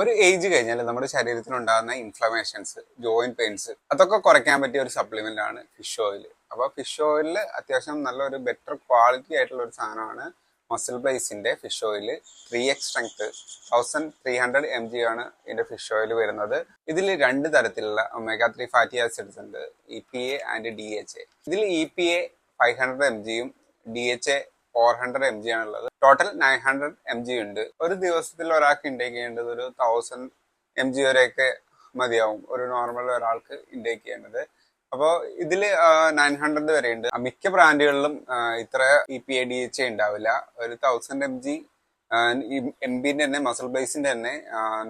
ഒരു ഏജ് കഴിഞ്ഞാൽ നമ്മുടെ ശരീരത്തിൽ ഉണ്ടാകുന്ന ഇൻഫ്ലമേഷൻസ് ജോയിന്റ് പെയിൻസ് അതൊക്കെ കുറയ്ക്കാൻ പറ്റിയ ഒരു സപ്ലിമെന്റ് ആണ് ഫിഷ് ഓയിൽ അപ്പോൾ ഫിഷ് ഓയിലിൽ അത്യാവശ്യം നല്ലൊരു ബെറ്റർ ക്വാളിറ്റി ആയിട്ടുള്ള ഒരു സാധനമാണ് muscle ബ്ലേസിന്റെ fish oil three x strength thousand three hundred m g ആണ് ഇതിന്റെ ഫിഷ് ഓയിൽ വരുന്നത്. ഇതിൽ രണ്ട് തരത്തിലുള്ള ഒമേഗ ത്രീ ഫാറ്റി ആസിഡ്സ് ഉണ്ട് E P A and D H A ഇതിൽ E P A five hundred m ജിയും D H A four hundred m g ആണുള്ളത്. Total nine hundred m g ഉണ്ട്. ഒരു ദിവസത്തിൽ ഒരാൾക്ക് ഇൻടേക്ക് ചെയ്യേണ്ടത് ഒരു തൗസൻഡ് എം ജി വരെയൊക്കെ മതിയാവും. ഒരു നോർമൽ ഒരാൾക്ക് ഇൻടേക്ക് ചെയ്യേണ്ടത്. അപ്പോൾ ഇതിൽ നയൻ ഹൺഡ്രഡ് വരെ ഉണ്ട് മിക്ക ബ്രാൻഡുകളിലും ഇത്ര E P A D H ഉണ്ടാവില്ല. ഒരു തൗസൻഡ് എം ജി എം ബിന്റെ തന്നെ മസിൽ ബേസിന്റെ തന്നെ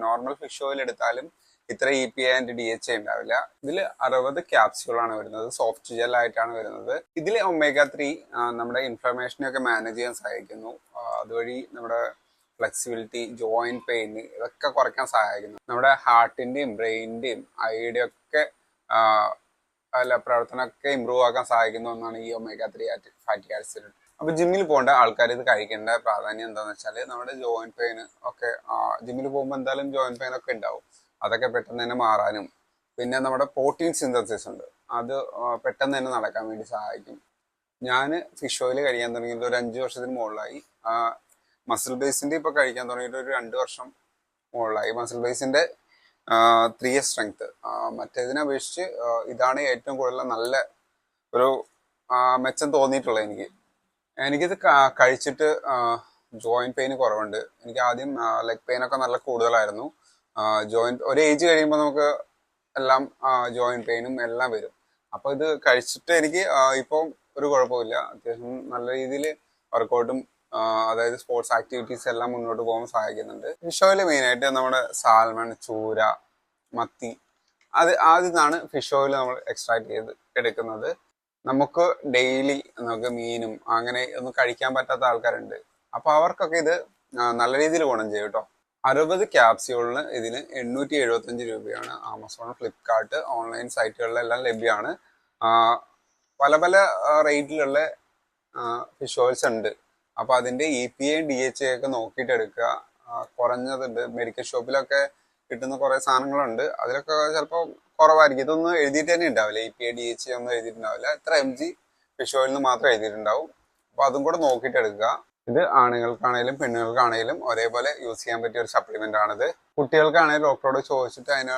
നോർമൽ ഫിഷ് ഓയിൽ എടുത്താലും ഇത്ര E P and D H ഉണ്ടാവില്ല. ഇതിൽ അറുപത് ക്യാപ്സ്യൂളാണ് വരുന്നത് സോഫ്റ്റ് ജെൽ ആയിട്ടാണ് വരുന്നത്. ഇതിൽ ഒമേഗ ത്രീ നമ്മുടെ ഇൻഫ്ലമേഷനെ ഒക്കെ മാനേജ് ചെയ്യാൻ സഹായിക്കുന്നു. അതുവഴി നമ്മുടെ ഫ്ലെക്സിബിലിറ്റി ജോയിന്റ് പെയിൻ ഇതൊക്കെ കുറയ്ക്കാൻ സഹായിക്കുന്നു. നമ്മുടെ ഹാർട്ടിന്റെയും ബ്രെയിനിന്റെയും ഐയുടെയും ഒക്കെ അല്ല പ്രവർത്തനമൊക്കെ ഇമ്പ്രൂവ് ആക്കാൻ സഹായിക്കുന്ന ഒന്നാണ് ഈ ഒമേഗ ത്രീ ഫാറ്റി ആസിഡ് അപ്പൊ ജിമ്മിൽ പോകേണ്ട ആൾക്കാർ ഇത് കഴിക്കേണ്ട പ്രാധാന്യം എന്താണെന്ന് വെച്ചാൽ നമ്മുടെ ജോയിന്റ് പെയിൻ ഒക്കെ ജിമ്മിൽ പോകുമ്പോൾ എന്തായാലും ജോയിന്റ് പെയിൻ ഒക്കെ ഉണ്ടാവും. അതൊക്കെ പെട്ടെന്ന് തന്നെ മാറാനും. പിന്നെ നമ്മുടെ പ്രോട്ടീൻ സിന്തസിസ് ഉണ്ട്. അത് പെട്ടെന്ന് തന്നെ നടക്കാൻ വേണ്ടി സഹായിക്കും. ഞാൻ ഫിഷ് ഓയിൽ കഴിക്കാൻ തുടങ്ങിയിട്ട് ഒരു അഞ്ച് വർഷത്തിന് മുകളിലായി. മസിൽ ബേസിന്റെ ഇപ്പൊ കഴിക്കാൻ തുടങ്ങിയിട്ട് ഒരു രണ്ട് വർഷം മുകളിലായി. മസിൽ ബേസിന്റെ ത്രീ എസ് സ്ട്രെങ്ത് മറ്റേതിനെ അപേക്ഷിച്ച് ഇതാണ് ഏറ്റവും കൂടുതൽ നല്ല ഒരു മെച്ചം തോന്നിയിട്ടുള്ളത് എനിക്ക്. എനിക്കിത് കഴിച്ചിട്ട് ജോയിന്റ് പെയിൻ കുറവുണ്ട്. എനിക്ക് ആദ്യം ലെഗ് പെയിൻ ഒക്കെ നല്ല കൂടുതലായിരുന്നു. ജോയിന്റ് ഒരു ഏജ് കഴിയുമ്പോൾ നമുക്ക് എല്ലാം ജോയിന്റ് പെയിനും എല്ലാം വരും. അപ്പൊ ഇത് കഴിച്ചിട്ട് എനിക്ക് ഇപ്പം ഒരു കുഴപ്പമില്ല. അത്യാവശ്യം നല്ല രീതിയിൽ വർക്കൗട്ടും അതായത് സ്പോർട്സ് ആക്ടിവിറ്റീസ് എല്ലാം മുന്നോട്ട് പോകാൻ സഹായിക്കുന്നുണ്ട്. ഫിഷോയിൽ മെയിനായിട്ട് നമ്മുടെ സാൽമൺ ചൂര മത്തി അത് ആദ്യമാണ് ഫിഷ് ഓയിൽ നമ്മൾ എക്സ്ട്രാക്ട് ചെയ്ത് എടുക്കുന്നത്. നമുക്ക് ഡെയിലി നമുക്ക് മീനും അങ്ങനെ ഒന്നും കഴിക്കാൻ പറ്റാത്ത ആൾക്കാരുണ്ട്. അപ്പൊ അവർക്കൊക്കെ ഇത് നല്ല രീതിയിൽ ഗുണം ചെയ്യും കേട്ടോ. അറുപത് ക്യാപ്സ്യൂളിന് ഇതിന് എണ്ണൂറ്റി എഴുപത്തഞ്ച് രൂപയാണ് ആമസോൺ ഫ്ലിപ്കാർട്ട് ഓൺലൈൻ സൈറ്റുകളിലെല്ലാം ലഭ്യമാണ്. പല പല റേറ്റിലുള്ള ഫിഷ് ഓയിൽസ് ഉണ്ട്. അപ്പൊ അതിന്റെ E P A D H ഒക്കെ നോക്കിയിട്ട് എടുക്കുക കുറഞ്ഞതുണ്ട്. മെഡിക്കൽ ഷോപ്പിലൊക്കെ കിട്ടുന്ന കുറെ സാധനങ്ങളുണ്ട്. അതിലൊക്കെ ചിലപ്പോൾ കുറവായിരിക്കും. ഇതൊന്നും എഴുതിയിട്ട് തന്നെ ഉണ്ടാവില്ല. ഇ പി ഡി എച്ച് ഒന്നും എഴുതിയിട്ടുണ്ടാവില്ല. എത്ര എം ജി ഫിഷ് നിന്ന് മാത്രം എഴുതിയിട്ടുണ്ടാവും. അപ്പൊ അതും കൂടെ നോക്കിയിട്ട് എടുക്കുക. ഇത് ആണുങ്ങൾക്കാണേലും പെണ്ണുങ്ങൾക്കാണേലും ഒരേപോലെ യൂസ് ചെയ്യാൻ പറ്റിയ ഒരു സപ്ലിമെന്റ് ആണിത്. കുട്ടികൾക്കാണെങ്കിലും ഡോക്ടറോട് ചോദിച്ചിട്ട് അതിന്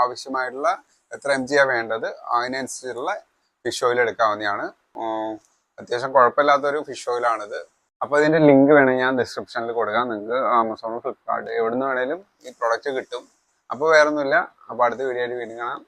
ആവശ്യമായിട്ടുള്ള എത്ര എം ജിയാണ് വേണ്ടത് അതിനനുസരിച്ചുള്ള ഫിഷ് ഓയിൽ എടുക്കാവുന്നതാണ്. അത്യാവശ്യം കുഴപ്പമില്ലാത്തൊരു ഫിഷ് ഓയിലാണിത് അപ്പൊ ഇതിന്റെ ലിങ്ക് വേണമെങ്കിൽ ഞാൻ ഡിസ്ക്രിപ്ഷനിൽ കൊടുക്കാം. നിങ്ങൾക്ക് ആമസോൺ ഫ്ലിപ്കാർട്ട് എവിടെ നിന്ന് വേണേലും ഈ പ്രൊഡക്റ്റ് കിട്ടും. അപ്പോൾ വേറൊന്നുമില്ല. അപ്പോൾ അടുത്ത വീഡിയോ ആയിട്ട് വീണ്ടും കാണാം.